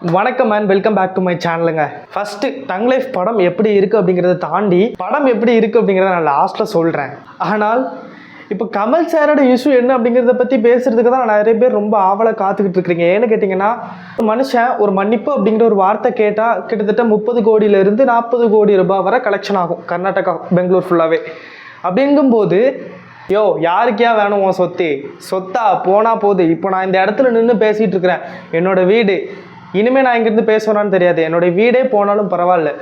வணக்கம் and welcome back to my சேனலுங்க first tongue life படம் எப்படி இருக்கு அப்படிங்கிறத தாண்டி படம் எப்படி இருக்கு அப்படிங்கிறத நான் லாஸ்ட்ல சொல்றேன். ஆனால் இப்போ கமல் சாரோட இஷ்யூ என்ன அப்படிங்கிறத பற்றி பேசுறதுக்கு தான் நிறைய பேர் ரொம்ப ஆவலை காத்துக்கிட்டு இருக்கிறீங்க. ஏன்னு கேட்டிங்கன்னா ஒரு மனுஷன் ஒரு மன்னிப்பு அப்படிங்கிற ஒரு வார்த்தை கேட்டால் கிட்டத்தட்ட முப்பது கோடியிலேருந்து நாற்பது கோடி ரூபாய் வரை கலெக்ஷன் ஆகும். கர்நாடகா பெங்களூர் ஃபுல்லாகவே அப்படிங்கும்போது யோ யாருக்கியா வேணும் உன் சொத்து? சொத்தா போனால் போகுது இப்போ நான் இந்த இடத்துல நின்று பேசிகிட்டு இருக்கிறேன். என்னோட வீடு இனிமே நான் இங்கேருந்து பேசுவேனான்னு தெரியாது. என்னுடைய வீடே போனாலும் பரவாயில்ல.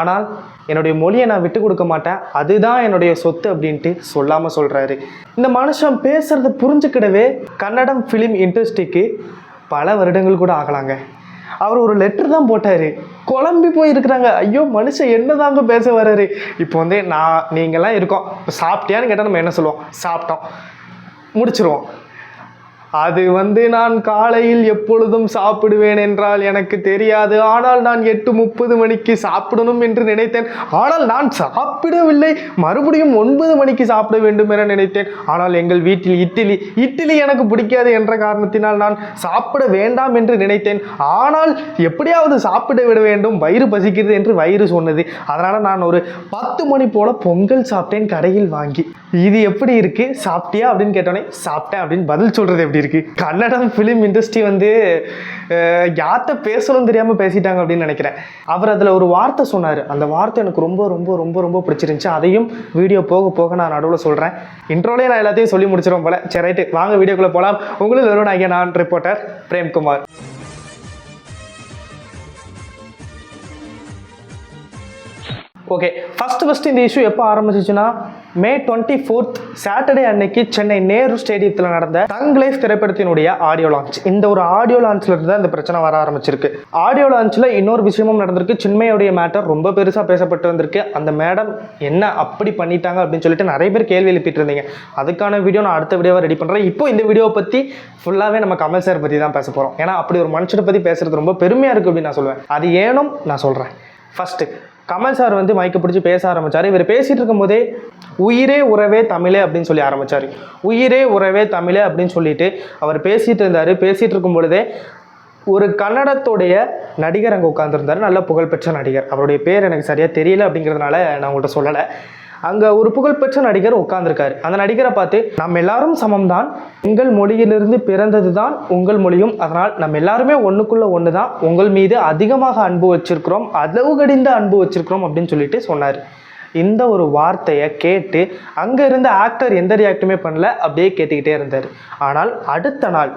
ஆனால் என்னுடைய மொழியை நான் விட்டு கொடுக்க மாட்டேன். அதுதான் என்னுடைய சொத்து அப்படின்ட்டு சொல்லாமல் சொல்கிறாரு இந்த மனுஷன் பேசுகிறத புரிஞ்சுக்கிடவே கன்னடம் ஃபிலிம் இண்டஸ்ட்ரிக்கு பல வருடங்கள் கூட ஆகலாங்க. அவர் ஒரு லெட்டர் தான் போட்டார். குழம்பி போய் இருக்கிறாங்க. ஐயோ மனுஷன் என்னதாங்க பேச வர்றாரு? இப்போ வந்து நான் நீங்கள்லாம் இருக்கோம். இப்போ சாப்பிட்டியான்னு கேட்டால் நம்ம என்ன சொல்லுவோம்? சாப்பிட்டோம். முடிச்சிருவோம். அது வந்து நான் காலையில் எப்பொழுதும் சாப்பிடுவேன் என்றால் எனக்கு தெரியாது. ஆனால் நான் எட்டு முப்பது மணிக்கு சாப்பிடணும் என்று நினைத்தேன். ஆனால் நான் சாப்பிடவில்லை. மறுபடியும் ஒன்பது மணிக்கு சாப்பிட வேண்டும் என நினைத்தேன். ஆனால் எங்கள் வீட்டில் இட்லி இட்லி எனக்கு பிடிக்காது என்ற காரணத்தினால் நான் சாப்பிட வேண்டாம் என்று நினைத்தேன். ஆனால் எப்படியாவது சாப்பிட விட வேண்டும். வயிறு பசிக்கிறது என்று வயிறு சொன்னது. அதனால் நான் ஒரு பத்து மணி போல் பொங்கல் சாப்பிட்டேன் கடையில் வாங்கி. இது எப்படி இருக்குது சாப்பிட்டியா அப்படின்னு கேட்டோன்னே சாப்பிட்டேன் அப்படின்னு பதில் சொல்கிறது எப்படி இருக்கு. கன்னடம் ஃபிலிம் இண்டஸ்ட்ரி வந்து யார்கிட்ட பேசணும் தெரியாமல் பேசிட்டாங்க அப்படின்னு நினைக்கிறேன். அவர் அதில் ஒரு வார்த்தை சொன்னார். அந்த வார்த்தை எனக்கு ரொம்ப ரொம்ப ரொம்ப ரொம்ப பிடிச்சிருந்துச்சு. அதையும் வீடியோ போக போக நான் நடுவில் சொல்கிறேன் இன்ட்ரோலே நான் எல்லாத்தையும் சொல்லி முடிச்சிடும் போல. சரி ரைட்டு. வாங்க வீடியோக்குள்ளே போகலாம் உங்களும் வெறும் நான் நான் reporter Premkumar. Okay first first இந்த இஷ்யூ எப்போ ஆரம்பிச்சிச்சுன்னா மே டுவெண்ட்டி ஃபோர்த் சாட்டர்டே அன்னைக்கு சென்னை நேரு ஸ்டேடியத்தில் நடந்த தங் லைஃப் திரைப்படத்தினுடைய ஆடியோ லான்ச் இந்த ஒரு ஆடியோ லான்ச்ல இருந்து தான் இந்த பிரச்சனை வர ஆரம்பிச்சிருக்கு. ஆடியோ லான்ச்சில் இன்னொரு விஷயமும் நடந்திருக்கு. சின்மையுடைய மேட்டர் ரொம்ப பெருசாக பேசப்பட்டு வந்திருக்கு. அந்த மேடம் என்ன அப்படி பண்ணிட்டாங்க அப்படின்னு சொல்லிட்டு நிறைய பேர் கேள்வி எழுப்பிட்டு இருந்தீங்க. அதுக்கான வீடியோ நான் அடுத்த வீடியோவை ரெடி பண்ணுறேன் இப்போ இந்த வீடியோவை பற்றி ஃபுல்லாகவே நம்ம கமல் சார் பற்றி தான் பேச போகிறோம் ஏன்னா அப்படி ஒரு மனுஷனை பற்றி பேசுறது ரொம்ப பெருமையாக இருக்குது அப்படின்னு நான் சொல்லுவேன் அது ஏனும் நான் சொல்கிறேன் ஃபஸ்ட்டு கமல் சார் வந்து மைக்கை பிடிச்சி பேச ஆரம்பிச்சார். இவர் பேசிகிட்டு இருக்கும்போதே உயிரே உறவே தமிழே அப்படின்னு சொல்லி ஆரம்பிச்சார். உயிரே உறவே தமிழே அப்படின்னு சொல்லிட்டு அவர் பேசிகிட்டு இருந்தார். பேசிகிட்டு இருக்கும் பொழுதே ஒரு கன்னடத்துடைய நடிகர் அங்கே உட்காந்துருந்தார் நல்ல புகழ்பெற்ற நடிகர். அவருடைய பேர் எனக்கு சரியாக தெரியல அப்படிங்கிறதுனால நான் உங்கள்கிட்ட சொல்லலை. அங்கே ஒரு புகழ்பெற்ற நடிகர் உட்கார்ந்துருக்காரு. அந்த நடிகரை பார்த்து நம்ம எல்லாரும் சமம்தான். எங்கள் மொழியிலிருந்து பிறந்தது தான் உங்கள் மொழியும். அதனால் நம்ம எல்லாருமே ஒன்றுக்குள்ளே ஒன்று தான் உங்கள் மீது அதிகமாக அன்பு வச்சிருக்கிறோம். அளவு கடிந்த அன்பு வச்சிருக்கிறோம். அப்படின்னு சொல்லிட்டு சொன்னார். இந்த ஒரு வார்த்தையை கேட்டு அங்கே இருந்த ஆக்டர் எந்த ரியாக்டுமே பண்ணல அப்படியே கேட்டுக்கிட்டே இருந்தார். ஆனால் அடுத்த நாள்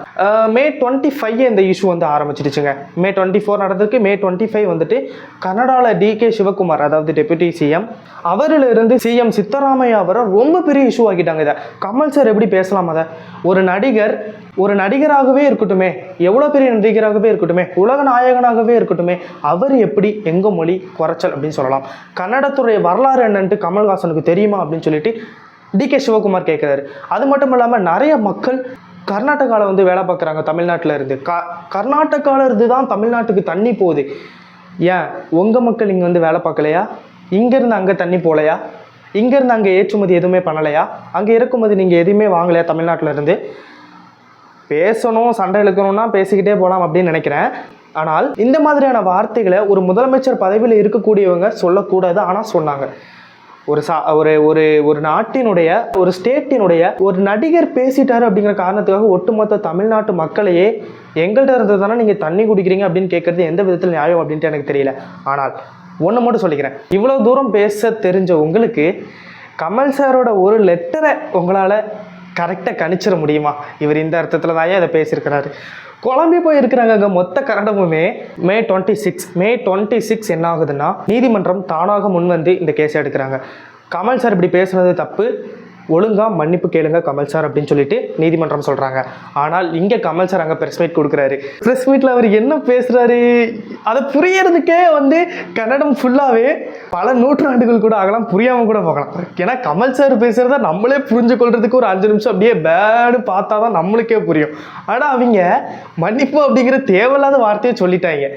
மே டுவெண்ட்டி ஃபைவ் இந்த இஷ்யூ வந்து ஆரம்பிச்சிடுச்சுங்க. மே டுவெண்ட்டி ஃபோர் நடந்ததுக்கு மே டுவெண்ட்டி ஃபைவ் வந்துட்டு கனடாவில் டிகே சிவகுமார் அதாவது டெபுட்டி சிஎம் அவரிலிருந்து சிஎம் சித்தராமையா அவரை ரொம்ப பெரிய இஷ்யூ ஆக்கிட்டாங்க இதை. கமல் சார் எப்படி பேசலாம் அதை? ஒரு நடிகர் ஒரு நடிகராகவே இருக்கட்டுமே எவ்வளோ பெரிய நடிகராகவே இருக்கட்டுமே உலக நாயகனாகவே இருக்கட்டுமே அவர் எப்படி எங்க மொழி குறைச்சல் அப்படின்னு சொல்லலாம். கன்னடத்துறை வரலாறு என்னன்ட்டு கமல்ஹாசனுக்கு தெரியுமா அப்படின்னு சொல்லிட்டு டிகே சிவகுமார் கேட்குறாரு அது மட்டும் இல்லாமல் நிறைய மக்கள் கர்நாடகாவில் வந்து வேலை பார்க்குறாங்க தமிழ்நாட்டில் இருந்து. க கர்நாடகாவில் இருந்து தான் தமிழ்நாட்டுக்கு தண்ணி போகுது. ஏன்? உங்கள் மக்கள் இங்கே வந்து வேலை பார்க்கலையா? இங்கேருந்து அங்கே தண்ணி போகலையா? இங்கேருந்து அங்கே ஏற்றுமதி எதுவுமே பண்ணலையா? அங்கே இறக்குமதி நீங்கள் எதுவுமே வாங்கலையா தமிழ்நாட்டில் இருந்து? பேசணும் சண்டை இழுக்கணும்னா பேசிக்கிட்டே போகலாம் அப்படின்னு நினைக்கிறேன். ஆனால் இந்த மாதிரியான வார்த்தைகளை ஒரு முதலமைச்சர் பதவியில் இருக்கக்கூடியவங்க சொல்லக்கூடாது ஆனால் சொன்னாங்க. ஒரு சா ஒரு ஒரு ஒரு நாட்டினுடைய ஒரு ஸ்டேட்டினுடைய ஒரு நடிகர் பேசிட்டாரு அப்படிங்கிற காரணத்துக்காக ஒட்டுமொத்த தமிழ்நாட்டு மக்களையே எங்கள்கிட்ட இருந்து தானே நீங்கள் தண்ணி குடிக்கிறீங்க அப்படின்னு கேட்குறது எந்த விதத்தில் நியாயம் அப்படின்ட்டு எனக்கு தெரியல. ஆனால் ஒன்று மட்டும் சொல்லிக்கிறேன். இவ்வளோ தூரம் பேச தெரிஞ்ச உங்களுக்கு கமல் சாரோட ஒரு லெட்டரை உங்களால் கரெக்டாக கணிச்சிட முடியுமா? இவர் இந்த அர்த்தத்தில் தான் இதை பேசியிருக்கிறாரு. குழம்பி போயிருக்கிறாங்க அங்கே மொத்த கன்னடமுமே May twenty six May twenty six என்ன ஆகுதுன்னா நீதிமன்றம் தானாக முன்வந்து இந்த கேஸை எடுக்கிறாங்க. கமல் சார் இப்படி பேசுனது தப்பு. ஒழுங்காக மன்னிப்பு கேளுங்க கமல் சார் அப்படின்னு சொல்லிட்டு நீதிமன்றம் சொல்கிறாங்க ஆனால் இங்கே கமல் சார் அங்கே ப்ரெஸ் மீட் கொடுக்குறாரு. ப்ரெஸ் மீட்டில் அவர் என்ன பேசுகிறாரு அதை புரியறதுக்கே வந்து கன்னடம் ஃபுல்லாகவே பல நூற்றாண்டுகள் கூட ஆகலாம் புரியாமல் கூட போகலாம். ஏன்னா கமல் சார் பேசுகிறத நம்மளே புரிஞ்சு கொள்றதுக்கு ஒரு அஞ்சு நிமிஷம் அப்படியே பேடு பார்த்தா தான் நம்மளுக்கே புரியும். ஆனால் அவங்க மன்னிப்பு அப்படிங்கிற தேவையில்லாத வார்த்தையை சொல்லிட்டாங்க.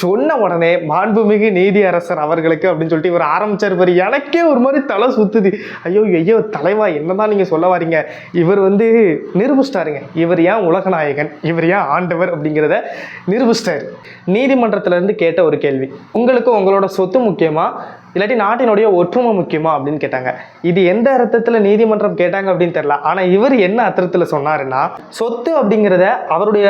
சொன்ன உடனே மாண்புமிகு நீதி அரசர் அவர்களுக்கு அப்படின்னு சொல்லிட்டு இவர் ஆரம்பிச்சார் இவர் எனக்கே ஒரு மாதிரி தலை சுத்துது. ஐயோ ஐயோ தலைவா என்னதான் நீங்க சொல்ல வரீங்க? இவர் வந்து நிரூபிச்சிட்டாருங்க. இவர் ஏன் உலகநாயகன்? இவர் ஏன் ஆண்டவர் அப்படிங்கிறத நிரூபிச்சிட்டாரு. நீதிமன்றத்துல இருந்து கேட்ட ஒரு கேள்வி உங்களுக்கு உங்களோட சொத்து முக்கியமா? இல்லாட்டி நாட்டினுடைய ஒற்றுமை முக்கியமா அப்படின்னு கேட்டாங்க. இது எந்த அர்த்தத்தில் நீதிமன்றம் கேட்டாங்க அப்படின்னு தெரியல. ஆனால் இவர் என்ன அர்த்தத்தில் சொன்னாருன்னா சொத்து அப்படிங்கிறத அவருடைய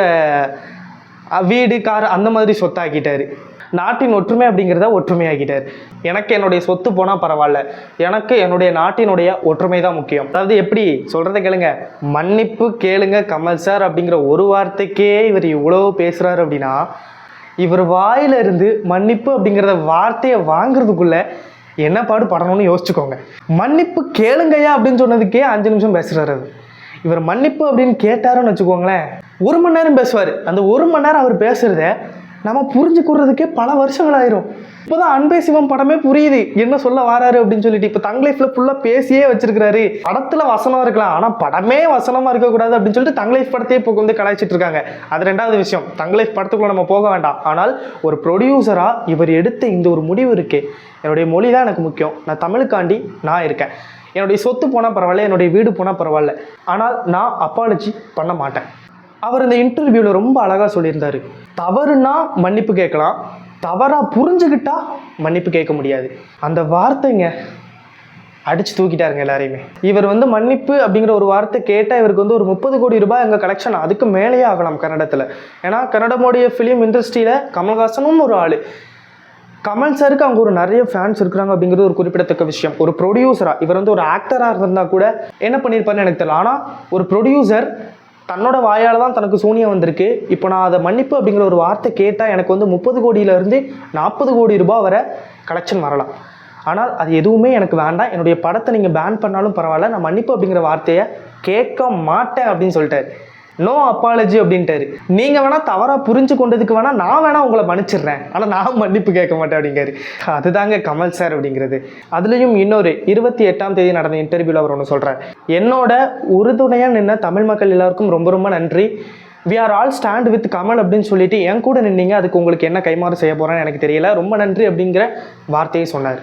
வீடு கார் அந்த மாதிரி சொத்தாக்கிட்டார். நாட்டின் ஒற்றுமை அப்படிங்கிறத ஒற்றுமையாக்கிட்டார். எனக்கு என்னுடைய சொத்து போனால் பரவாயில்ல. எனக்கு என்னுடைய நாட்டினுடைய ஒற்றுமை தான் முக்கியம். அதாவது எப்படி? சொல்கிறத கேளுங்க. மன்னிப்பு கேளுங்க கமல் சார் அப்படிங்கிற ஒரு வார்த்தைக்கே இவர் இவ்வளோ பேசுகிறாரு அப்படின்னா இவர் வாயிலிருந்து மன்னிப்பு அப்படிங்கிறத வார்த்தையை வாங்குறதுக்குள்ள என்ன பாடு படணும்னு யோசிச்சுக்கோங்க. மன்னிப்பு கேளுங்கய்யா அப்படின்னு சொன்னதுக்கே அஞ்சு நிமிஷம் பேசுகிறாரு இவர் மன்னிப்பு அப்படின்னு கேட்டாருன்னு வச்சுக்கோங்களேன் ஒரு மணி நேரம் பேசுவார். அந்த ஒரு மணி நேரம் அவர் பேசுறத நம்ம புரிஞ்சுக்கிறதுக்கே பல வருஷங்கள் ஆயிரும். இப்போதான் அன்பே சிவம் படமே புரியுது. என்ன சொல்ல வராரு அப்படின்னு சொல்லிட்டு இப்போ தங்க லைஃப்ல ஃபுல்லா பேசியே வச்சிருக்காரு படத்துல வசனம் இருக்கலாம். ஆனா படமே வசனமா இருக்கக்கூடாது அப்படின்னு சொல்லிட்டு தங் லைஃப் படத்தையே இப்போ வந்து கலாய்ச்சிட்டு இருக்காங்க. அது ரெண்டாவது விஷயம். தங்க லைஃப் படத்துக்குள்ள நம்ம போக வேண்டாம். ஆனால் ஒரு ப்ரொடியூசரா இவர் எடுத்த இந்த ஒரு முடிவு இருக்கே. என்னுடைய மொழி தான் எனக்கு முக்கியம். நான் தமிழுக்காண்டி நான் இருக்கேன். என்னுடைய சொத்து போனால் பரவாயில்ல என்னுடைய வீடு போனால் பரவாயில்ல. ஆனால் நான் அப்பாலஜி பண்ண மாட்டேன். அவர் இந்த இன்டர்வியூவில் ரொம்ப அழகாக சொல்லியிருந்தார். தவறுனா மன்னிப்பு கேட்கலாம் தவறாக புரிஞ்சுக்கிட்டா மன்னிப்பு கேட்க முடியாது. அந்த வார்த்தைங்க அடிச்சு தூக்கிட்டாருங்க எல்லாரையுமே. இவர் வந்து மன்னிப்பு அப்படிங்கிற ஒரு வார்த்தை கேட்டால் இவருக்கு வந்து ஒரு முப்பது கோடி ரூபாய் எங்கள் கலெக்ஷன் அதுக்கு மேலேயே ஆகலாம் கன்னடத்தில். ஏன்னா கன்னடமோடைய ஃபிலிம் இண்டஸ்ட்ரியில் கமல்ஹாசனும் ஒரு ஆள். கமல் சாருக்கு அவங்க ஒரு நிறைய ஃபேன்ஸ் இருக்கிறாங்க அப்படிங்கிறது ஒரு குறிப்பிடத்தக்க விஷயம். ஒரு ப்ரொடியூசராக இவர் வந்து ஒரு ஆக்டராக இருந்தால் கூட என்ன பண்ணியிருப்பாருன்னு எனக்கு தெரியல. ஆனால் ஒரு ப்ரொடியூசர் தன்னோட வாயால் தான் தனக்கு சூனியம் வந்திருக்கு. இப்போ நான் அதை மன்னிப்பு அப்படிங்கிற ஒரு வார்த்தை கேட்டால் எனக்கு வந்து முப்பது கோடியிலேருந்து நாற்பது கோடி ரூபாய் வரை கலெக்ஷன் வரலாம். ஆனால் அது எதுவுமே எனக்கு வேண்டாம். என்னுடைய படத்தை நீங்கள் பேன் பண்ணாலும் பரவாயில்ல. நான் மன்னிப்பு அப்படிங்கிற வார்த்தையை கேட்க மாட்டேன் அப்படின்னு சொல்லிட்டாரு. நோ அப்பாலஜி அப்படின்ட்டாரு. நீங்க வேணா தவறா புரிஞ்சு கொண்டதுக்கு வேணா நான் வேணா உங்களை மன்னிச்சிடுறேன். ஆனா நான் மன்னிப்பு கேட்க மாட்டேன் அப்படிங்காரு அதுதாங்க கமல் சார் அப்படிங்கிறது. அதுலயும் இன்னொரு இருபத்தி எட்டாம் தேதி நடந்த இன்டர்வியூல அவர் ஒன்று சொல்றார். என்னோட உறுதுணையா நின்ன தமிழ் மக்கள் எல்லாருக்கும் ரொம்ப ரொம்ப நன்றி. We are all stand with Kamal அப்படின்னு சொல்லிட்டு என் கூட நின்னீங்க. அதுக்கு உங்களுக்கு என்ன கைமாறு செய்ய போறேன்னு எனக்கு தெரியல. ரொம்ப நன்றி அப்படிங்கிற வார்த்தையை சொன்னார்.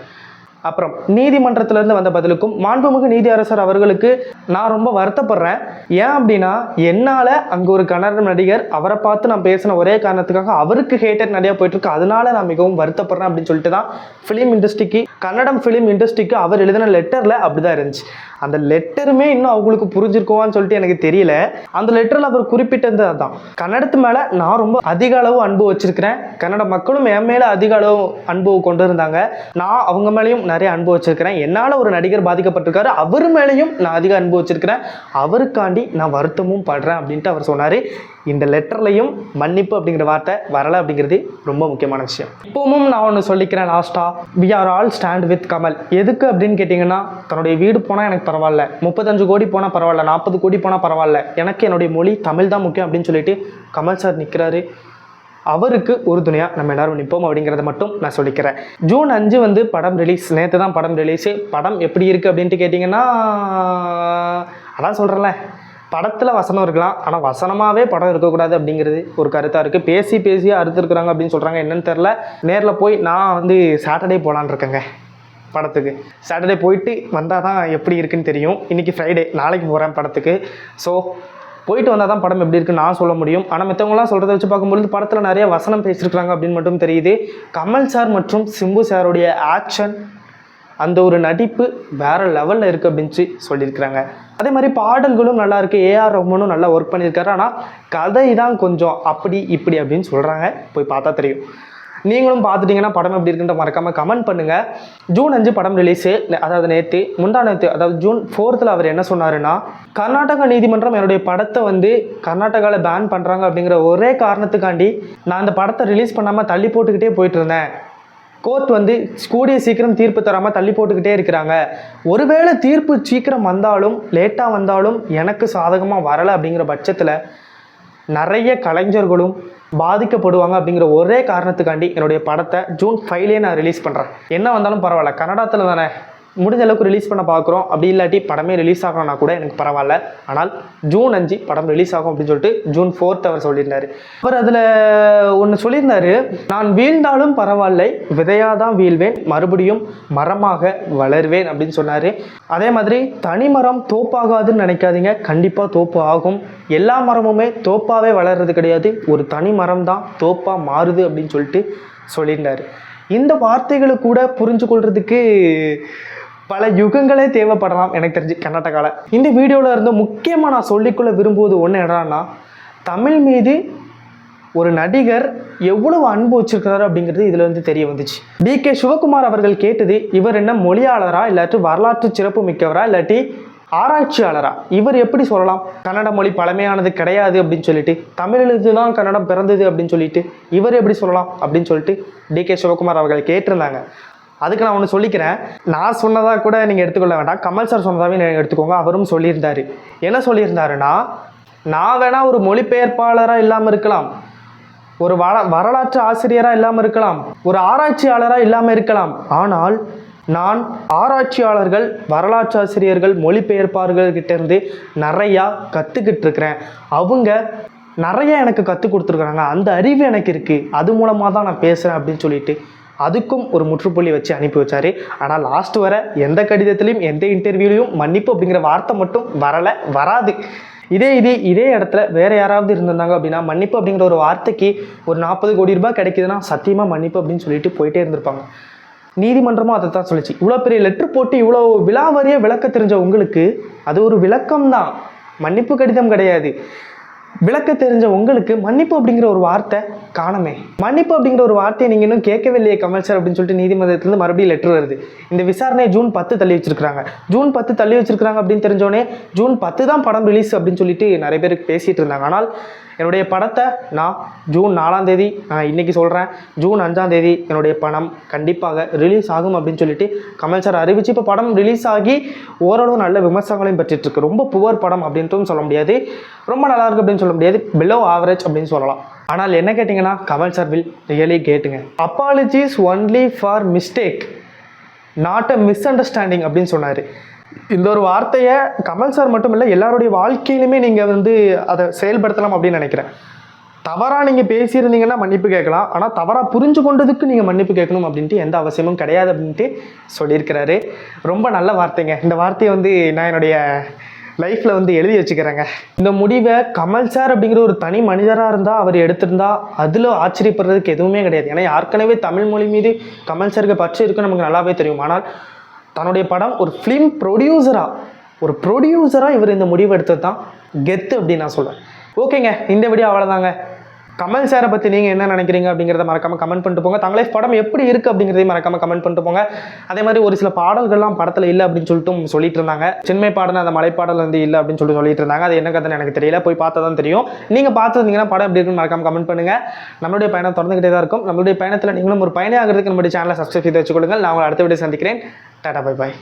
அப்புறம் நீதிமன்றத்திலிருந்து வந்த பதிலுக்கும் மாண்புமிகு நீதி அரசர் அவர்களுக்கு நான் ரொம்ப வருத்தப்படுறேன். ஏன் அப்படின்னா என்னால் அங்கே ஒரு கன்னட நடிகர் அவரை பார்த்து நான் பேசின ஒரே காரணத்துக்காக அவருக்கு ஹேட்டர் நிறையா போயிட்டுருக்கு. அதனால நான் மிகவும் வருத்தப்படுறேன் அப்படின்னு சொல்லிட்டு தான் ஃபிலிம் இண்டஸ்ட்ரிக்கு கன்னடம் ஃபிலிம் இண்டஸ்ட்ரிக்கு அவர் எழுதின லெட்டரில் அப்படி தான் இருந்துச்சு. அந்த லெட்டருமே இன்னும் அவங்களுக்கு புரிஞ்சிருக்குவான்னு சொல்லிட்டு எனக்கு தெரியல. அந்த லெட்டரில் அவர் குறிப்பிட்டது அதுதான் கன்னடத்து மேலே நான் ரொம்ப அதிக அளவு அன்பு வச்சிருக்கிறேன். கன்னட மக்களும் என் மேலே அதிக அளவு அன்பு கொண்டு இருந்தாங்க நான் அவங்க மேலேயும் நிறைய அன்பு வச்சிருக்கிறேன். என்னால் ஒரு நடிகர் பாதிக்கப்பட்டிருக்காரு. அவர் மேலேயும் நான் அதிக அன்பு வச்சிருக்கிறேன். அவருக்காண்டி நான் வருத்தமும் படுறேன் அப்படின்ட்டு அவர் சொன்னார். இந்த லெட்டர்லையும் மன்னிப்பு அப்படிங்கிற வார்த்தை வரலை அப்படிங்கிறது ரொம்ப முக்கியமான விஷயம். இப்போவும் நான் ஒன்று சொல்லிக்கிறேன் லாஸ்ட்டாக we are all stand with Kamal எதுக்கு அப்படின்னு கேட்டிங்கன்னா தன்னுடைய வீடு போனால் எனக்கு பரவாயில்ல. முப்பத்தஞ்சு கோடி போனால் பரவாயில்ல. நாற்பது கோடி போனால் பரவாயில்ல. எனக்கு என்னுடைய மொழி தமிழ் தான் முக்கியம் அப்படின்னு சொல்லிட்டு கமல் சார் நிற்கிறாரு அவருக்கு உறுதுணையாக நம்ம எல்லாரும் நிற்போம் அப்படிங்கிறத மட்டும் நான் சொல்லிக்கிறேன். ஜூன் அஞ்சு வந்து படம் ரிலீஸ் நேற்று தான் படம் ரிலீஸு படம் எப்படி இருக்குது அப்படின்ட்டு கேட்டிங்கன்னா அதான் சொல்கிறேன்ல படத்தில் வசனம் இருக்கலாம். ஆனால் வசனமாகவே படம் இருக்கக்கூடாது அப்படிங்கிறது ஒரு கருத்தாக இருக்குது பேசி பேசி அறுத்துருக்குறாங்க அப்படின்னு சொல்கிறாங்க என்னன்னு தெரில நேரில் போய் நான் வந்து சாட்டர்டே போகலான்னு இருக்கேங்க படத்துக்கு. சாட்டர்டே போயிட்டு வந்தால் தான் எப்படி இருக்குன்னு தெரியும். இன்றைக்கி ஃப்ரைடே நாளைக்கு போகிறேன் படத்துக்கு. ஸோ போயிட்டு வந்தால் தான் படம் எப்படி இருக்குன்னு நான் சொல்ல முடியும். ஆனால் மற்றவங்களாம் சொல்கிறத வச்சு பார்க்கும்பொழுது படத்தில் நிறைய வசனம் பேசியிருக்காங்க அப்படின்னு மட்டும் தெரியுது. கமல் சார் மற்றும் சிம்பு சாருடைய ஆக்ஷன் அந்த ஒரு நடிப்பு வேற லெவலில் இருக்குது அப்படின்னு சொல்லி சொல்லியிருக்கிறாங்க. அதே மாதிரி பாடல்களும் நல்லா இருக்குது ஏஆர் ரஹ்மானும் நல்லா ஒர்க் பண்ணியிருக்காரு. ஆனால் கதை தான் கொஞ்சம் அப்படி இப்படி அப்படின்னு சொல்கிறாங்க போய் பார்த்தா தெரியும். நீங்களும் பார்த்துட்டீங்கன்னா படம் எப்படி இருக்குன்ற மறக்காமல் கமெண்ட் பண்ணுங்கள் ஜூன் அஞ்சு படம் ரிலீஸு அதாவது நேற்று முந்தா நேற்று அதாவது ஜூன் ஃபோர்த்தில் அவர் என்ன சொன்னாருன்னா கர்நாடக நீதிமன்றம் என்னுடைய படத்தை வந்து கர்நாடகாவில் பேன் பண்ணுறாங்க அப்படிங்கிற ஒரே காரணத்துக்காண்டி நான் அந்த படத்தை ரிலீஸ் பண்ணாமல் தள்ளி போட்டுக்கிட்டே போயிட்டு இருந்தேன். கோர்ட் வந்து கூடிய சீக்கிரம் தீர்ப்பு தராமல் தள்ளி போட்டுக்கிட்டே இருக்கிறாங்க. ஒருவேளை தீர்ப்பு சீக்கிரம் வந்தாலும் லேட்டாக வந்தாலும் எனக்கு சாதகமாக வரலை அப்படிங்கிற பட்சத்தில் நிறைய கலைஞர்களும் பாதிக்கப்படுவாங்க அப்படிங்கிற ஒரே காரணத்துக்காண்டி என்னுடைய படத்தை ஜூன் ஃபைவ்லேயே நான் ரிலீஸ் பண்ணுறேன் என்ன வந்தாலும் பரவாயில்ல. கன்னடத்தில் தானே முடிஞ்ச அளவுக்கு ரிலீஸ் பண்ண பார்க்குறோம் அப்படி இல்லாட்டி படமே ரிலீஸ் ஆகணும்னா கூட எனக்கு பரவாயில்ல. ஆனால் ஜூன் அஞ்சு படம் ரிலீஸ் ஆகும் அப்படின்னு சொல்லிட்டு ஜூன் ஃபோர்த் அவர் சொல்லியிருந்தார். அவர் அதில் ஒன்று சொல்லியிருந்தாரு நான் வீழ்ந்தாலும் பரவாயில்லை விதையாக தான் வீழ்வேன் மறுபடியும் மரமாக வளர்வேன் அப்படின்னு சொன்னார். அதே மாதிரி தனி மரம் தோப்பாகாதுன்னு நினைக்காதீங்க கண்டிப்பாக தோப்பு ஆகும். எல்லா மரமுமே தோப்பாகவே வளர்றது கிடையாது. ஒரு தனி மரம் தான் தோப்பாக மாறுது அப்படின்னு சொல்லிட்டு சொல்லியிருந்தார். இந்த வார்த்தைகளை கூட புரிஞ்சு கொள்றதுக்கு பல யுகங்களே தேவைப்படலாம் எனக்கு தெரிஞ்சு கர்நாடகாவில் இந்த வீடியோவில் இருந்து முக்கியமாக நான் சொல்லிக்கொள்ள விரும்புவது ஒன்று என்னன்னா தமிழ் மீது ஒரு நடிகர் எவ்வளவு அன்பு வச்சிருக்கிறாரு அப்படிங்கிறது இதுல இருந்து தெரிய வந்துச்சு. டி கே சிவகுமார் அவர்கள் கேட்டது இவர் என்ன மொழியாளரா இல்லாட்டி வரலாற்று சிறப்பு மிக்கவரா இல்லாட்டி ஆராய்ச்சியாளரா? இவர் எப்படி சொல்லலாம்? கன்னட மொழி பழமையானது கிடையாது அப்படின்னு சொல்லிட்டு தமிழிலிருந்து தான் கன்னடம் பிறந்தது அப்படின்னு சொல்லிட்டு இவர் எப்படி சொல்லலாம் அப்படின்னு சொல்லிட்டு டி கே சிவகுமார் அவர்கள் கேட்டிருந்தாங்க. அதுக்கு நான் ஒன்று சொல்லிக்கிறேன். நான் சொன்னதாக கூட நீங்கள் எடுத்துக்கொள்ள வேண்டாம். கமல் சார் சொன்னதாகவே நீங்கள் எடுத்துக்கோங்க. அவரும் சொல்லியிருந்தார். என்ன சொல்லியிருந்தாருன்னா நான் வேணால் ஒரு மொழிபெயர்ப்பாளராக இல்லாமல் இருக்கலாம். ஒரு வள வரலாற்று ஆசிரியராக இல்லாமல் இருக்கலாம். ஒரு ஆராய்ச்சியாளராக இல்லாமல் இருக்கலாம். ஆனால் நான் ஆராய்ச்சியாளர்கள் வரலாற்று ஆசிரியர்கள் மொழிபெயர்ப்பாளர்கள் நிறையா கற்றுக்கிட்டு இருக்கிறேன் அவங்க நிறைய எனக்கு கற்றுக் கொடுத்துருக்குறாங்க. அந்த அறிவு எனக்கு இருக்குது அது மூலமாக தான் நான் பேசுகிறேன் அப்படின்னு சொல்லிட்டு அதுக்கும் ஒரு முற்றுப்புள்ளி வச்சு அனுப்பி வச்சாரு. ஆனால் லாஸ்ட் வர எந்த கடிதத்திலையும் எந்த இன்டர்வியூலையும் மன்னிப்பு அப்படிங்கிற வார்த்தை மட்டும் வரலை வராது. இதே இது இதே இடத்துல வேற யாராவது இருந்திருந்தாங்க அப்படின்னா மன்னிப்பு அப்படிங்கிற ஒரு வார்த்தைக்கு ஒரு நாற்பது கோடி ரூபாய் கிடைக்குதுன்னா சத்தியமாக மன்னிப்பு அப்படின்னு சொல்லிட்டு போயிட்டே இருந்திருப்பாங்க. நீதிமன்றமும் அதை தான் சொல்லிச்சு. இவ்வளோ பெரிய லெட்ரு போட்டு இவ்வளோ விலாவரியாக விளக்க தெரிஞ்ச உங்களுக்கு அது ஒரு விளக்கம் தான் மன்னிப்பு கடிதம் கிடையாது. விளக்க தெரிஞ்ச உங்களுக்கு மன்னிப்பு அப்படிங்கிற ஒரு வார்த்தை காணமே. மன்னிப்பு அப்படிங்கிற ஒரு வார்த்தையை நீங்கள் இன்னும் கேட்கவே இல்லையே கமல் சார் அப்படின்னு சொல்லிட்டு நீதிமன்றத்திலிருந்து மறுபடியும் லெட்டர் வருது. இந்த விசாரணையை ஜூன் பத்து தள்ளி வச்சிருக்காங்க ஜூன் பத்து தள்ளி வச்சிருக்காங்க அப்படின்னு தெரிஞ்சோடனே ஜூன் பத்து தான் படம் ரிலீஸ் அப்படின்னு சொல்லிட்டு நிறைய பேர் பேசிட்டு இருந்தாங்க. ஆனால் என்னுடைய படத்தை நான் ஜூன் நாலாம் தேதி நான் இன்னைக்கு சொல்கிறேன் ஜூன் அஞ்சாம் தேதி என்னுடைய படம் கண்டிப்பாக ரிலீஸ் ஆகும் அப்படின்னு சொல்லிட்டு கமல் சார் அறிவிச்சு இப்போ படம் ரிலீஸ் ஆகி ஓரளவு நல்ல விமர்சனங்களையும் பெற்றுட்டு இருக்கு ரொம்ப புவர் படம் அப்படின்ட்டும் சொல்ல முடியாது. ரொம்ப நல்லா இருக்கு அப்படின்னு சொல்ல முடியாது. பிலோ ஆவரேஜ் அப்படின்னு சொல்லலாம். ஆனால் என்ன கேட்டிங்கன்னா கமல் சார் வில் ரியலி கேட்டுங்க. Apologies only for mistake not a misunderstanding அப்படின்னு சொன்னார். இந்த ஒரு வார்த்தையை கமல் சார் மட்டும் இல்லை எல்லாருடைய வாழ்க்கையிலுமே நீங்கள் வந்து அதை செயல்படுத்தலாம் அப்படின்னு நினைக்கிறேன். தவறாக நீங்கள் பேசியிருந்தீங்கன்னா மன்னிப்பு கேட்கலாம். ஆனால் தவறாக புரிஞ்சு கொண்டதுக்கு நீங்கள் மன்னிப்பு கேட்கணும் அப்படின்ட்டு எந்த அவசியமும் கிடையாது அப்படின்ட்டு சொல்லியிருக்கிறாரு. ரொம்ப நல்ல வார்த்தைங்க. இந்த வார்த்தையை வந்து நான் என்னுடைய லைஃப்பில் வந்து எழுதி வச்சுக்கிறேங்க. இந்த முடிவை கமல் சார் அப்படிங்கிற ஒரு தனி மனிதராக இருந்தால் அவர் எடுத்திருந்தா அதில் ஆச்சரியப்படுறதுக்கு எதுவுமே கிடையாது. ஏன்னா ஏற்கனவே தமிழ் மொழி மீது கமல் சாருக்கு பற்று இருக்குன்னு நமக்கு நல்லாவே தெரியும். ஆனால் தன்னுடைய படம் ஒரு ஃபிலிம் ப்ரொடியூசராக ஒரு ப்ரொடியூசராக இவர் இந்த முடிவு எடுத்தது தான் கெத்து அப்படின்னு நான் சொல்லுவேன் ஓகேங்க இந்த வீடியோ அவ்வளோதாங்க கமல் சாரை பற்றி நீங்கள் என்ன நினைக்கிறீங்க அப்படிங்கிறத மறக்காம கமெண்ட் பண்ணிட்டு போங்க. தங்களே படம் எப்படி இருக்குது அப்படிங்கிறதையும் மறக்காம கமெண்ட் பண்ணிட்டு போங்க. அதே மாதிரி ஒரு சில பாடல்கள்லாம் படத்தில் இல்லை அப்படின்னு சொல்லிட்டு சொல்லிட்டு இருந்தாங்க. சின்மை பாடல் அந்த மலைப்பாடல் வந்து இல்லை அப்படின்னு சொல்லிட்டு சொல்லிட்டு இருந்தாங்க. அது என்ன கதைன்னு எனக்கு தெரியல. போய் பார்த்தா தான் தெரியும். நீங்கள் பார்த்துருந்தீங்கன்னா படம் எப்படி இருக்குன்னு மறக்காம கமெண்ட் பண்ணுங்க. நம்மளுடைய பயணம் தொடர்ந்துகிட்டே தான் இருக்கும். நம்மளுடைய பயணத்தில் நீங்களும் ஒரு பயணம் ஆகிறதுக்கு நம்மளுடைய சேனலை சப்ஸ்கிரைப் செய்து வச்சுக்கொள்ளுங்கள். நான் உங்களை அடுத்த வீடியோ சந்திக்கிறேன். Tata bye bye